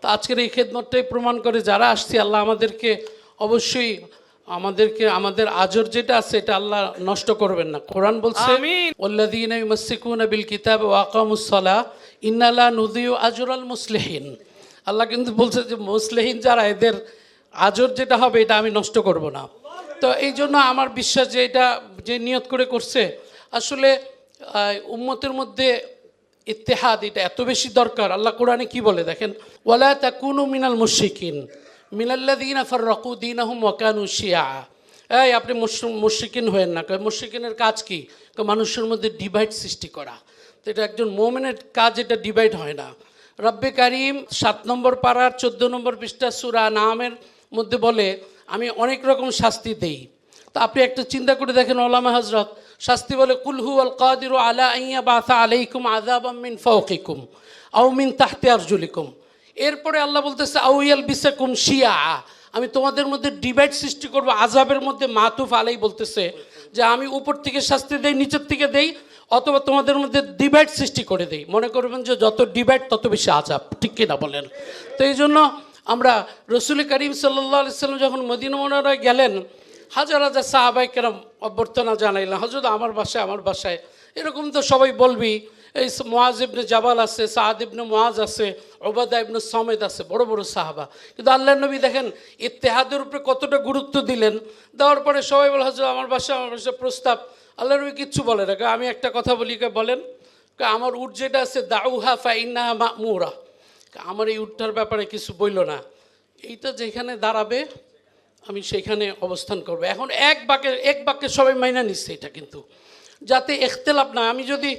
তা আজকের এই খেদমতটাই প্রমাণ করে যারা আসছে আল্লাহ আমাদেরকে অবশ্যই আমাদেরকে আমাদের আজর যেটা আছে এটা আল্লাহ নষ্ট করবেন না। কোরআন বলছে। ওল্লাদিন বিল কিতাব ইন্নালা নুদিউ আজরাল মুসলিহিন। আল্লাহ কিন্তু বলছে যে মুসলিহিন যারা এদের আজর যেটা হবে এটা আমি নষ্ট করব না। তো এই জন্য আমার বিশ্বাস যে এটা যে নিয়ত করে করছে আসলে উম্মতের মধ্যে ইত্তেহাদ এটা এত বেশি দরকার। আল্লাহ কোরআনে কি বলে দেখেন? ওয়ালা তাকুনু মিনাল মুশরিকিন। মিনাল্লাযীনা ফাররাকু দীনাহুম ওয়া কানু শিয়া। এই, আপনি মুশরিকিন হয়েন না। কয়, মুশরিকিনের কাজ কি? মানুষের মধ্যে ডিভাইড সৃষ্টি করা। তো এটা একজন মোমেনের কাজ, এটা ডিভাইড হয় না। রব্বে কারিম সাত নম্বর পাড়ার চোদ্দ নম্বর পৃষ্ঠা সুরা নামের মধ্যে বলে, আমি অনেক রকম শাস্তি দেই। তো আপনি একটা চিন্তা করে দেখেন ওলামা হজরত শাস্তি বলে কুলহু আল কাদির আলা আইয়া বাসা আলাইকুম আজাব মিন ফাওকিকুম আও মিন তাহতে আরজুলিকুম। এরপরে আল্লাহ বলতেছে আউয়াল বিসাকুম শিয়া। আমি তোমাদের মধ্যে ডিভাইড সৃষ্টি করব আজাবের মধ্যে মাতুফ আলাই বলতেছে যে, আমি উপর থেকে শাস্তি দেই, নিচের থেকে দেই, অথবা তোমাদের মধ্যে ডিভাইড সৃষ্টি করে দেই। মনে করবেন যে, যত ডিভাইড তত বেশি আজাব ঠিক কিনা বলেন? তো এই জন্য আমরা রসুল করিম সাল্লাহ সাল্লাম যখন মদিনা মনোরায় গেলেন, হাজার হাজার সাহাবাই কেরাম অভ্যর্থনা জানাইলাম হজরত আমার বাসায় আমার বাসায়। এরকম তো সবাই বলবি, এই মোয়াজ ইবনে জাবাল আছে সাহাদ ইবনে মোয়াজ আছে ওবাদা ইবনে সমেদ আছে, বড় বড় সাহাবা। কিন্তু আল্লাহ নবী দেখেন, ইত্তেহাদের উপরে কতটা গুরুত্ব দিলেন। দেওয়ার পরে সবাই বলে হজরত আমার বাসায় আমার বাসায় প্রস্তাব। আল্লাহ নবী কিচ্ছু বলে না। আমি একটা কথা বলি বলেন? আমার উট যেটা আছে, দাউহা ফাইনা মামুরা। আমার এই উটটার ব্যাপারে কিছু বইল না। এইটা যেখানে দাঁড়াবে আমি সেখানে অবস্থান করব। এখন এক বাক্যে এক বাক্যে সবাই মাইনা নিচ্ছে এটা কিন্তু। যাতে এখতেলাপ না আমি যদি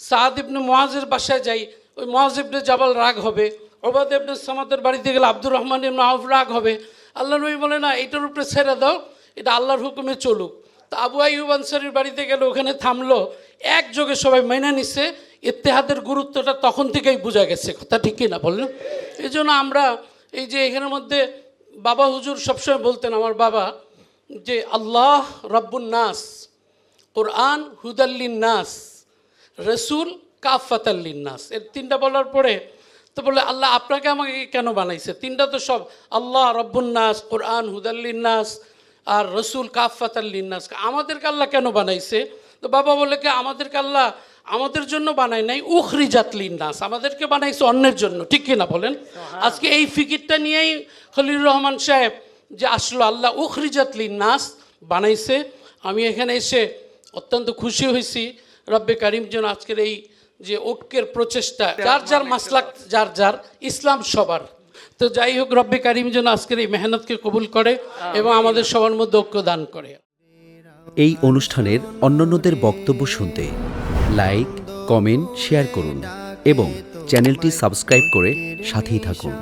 সাদ ইবনে মোয়াজের বাসায় যাই, ওই মোয়াজ ইবনে জাবাল রাগ হবে ওবাদ ইবনে সামাদের বাড়িতে গেলে আব্দুর রহমান ইবনে আউফ রাগ হবে। আল্লাহ নবী বলে, না, এটার উপরে ছেড়ে দাও, এটা আল্লাহর হুকুমে চলুক। তা আবু আইয়ুব আনসারির বাড়িতে গেলে ওখানে থামলো। একযোগে সবাই মাইনা নিচ্ছে। ইত্তেহাদের গুরুত্বটা তখন থেকেই বোঝা গেছে। কথা ঠিকই না বললেন এই জন্য আমরা এই যে এখানের মধ্যে বাবা হুজুর সবসময় বলতেন আমার বাবা যে আল্লাহ রব্বুন নাস, কোরআন হুদাল্লিন নাস, রসুল কাফাতাল্লিন নাস। এর তিনটা বলার পরে তো বলে আল্লাহ আপনাকে আমাকে কেন বানাইছে? তিনটা তো সব, আল্লাহ রব্বুন নাস, কোরআন হুদাল্লিন নাস আর রসুল কাফাতাল্লিন নাস। আমাদেরকে আল্লাহ কেন বানাইছে? তো বাবা বলে কি, আমাদেরকে আল্লাহ আমাদের জন্য বানায় নাই উখরি জাতলিন নাস আমাদেরকে বানাইছে অন্যের জন্য ঠিক কিনা বলেন? আজকে এই ফিকিরটা নিয়েই খলিলুর রহমান সাহেব যে আসলো আল্লাহ উখরি জাতলিন নাস বানাইছে। আমি এখানে এসে অত্যন্ত খুশি হয়েছি। রব্বে কারিম যেন আজকের এই যে ঐক্যের প্রচেষ্টা যার যার মাসলাক যার যার ইসলাম সবার। তো যাই হোক রব্বে কারিম যেন আজকের এই মেহনতকে কবুল করে এবং আমাদের সবার মধ্যে ঐক্য দান করে। এই অনুষ্ঠানের অন্যান্যদের বক্তব্য শুনতে লাইক কমেন্ট শেয়ার করুন এবং চ্যানেলটি সাবস্ক্রাইব করে সাথেই থাকুন।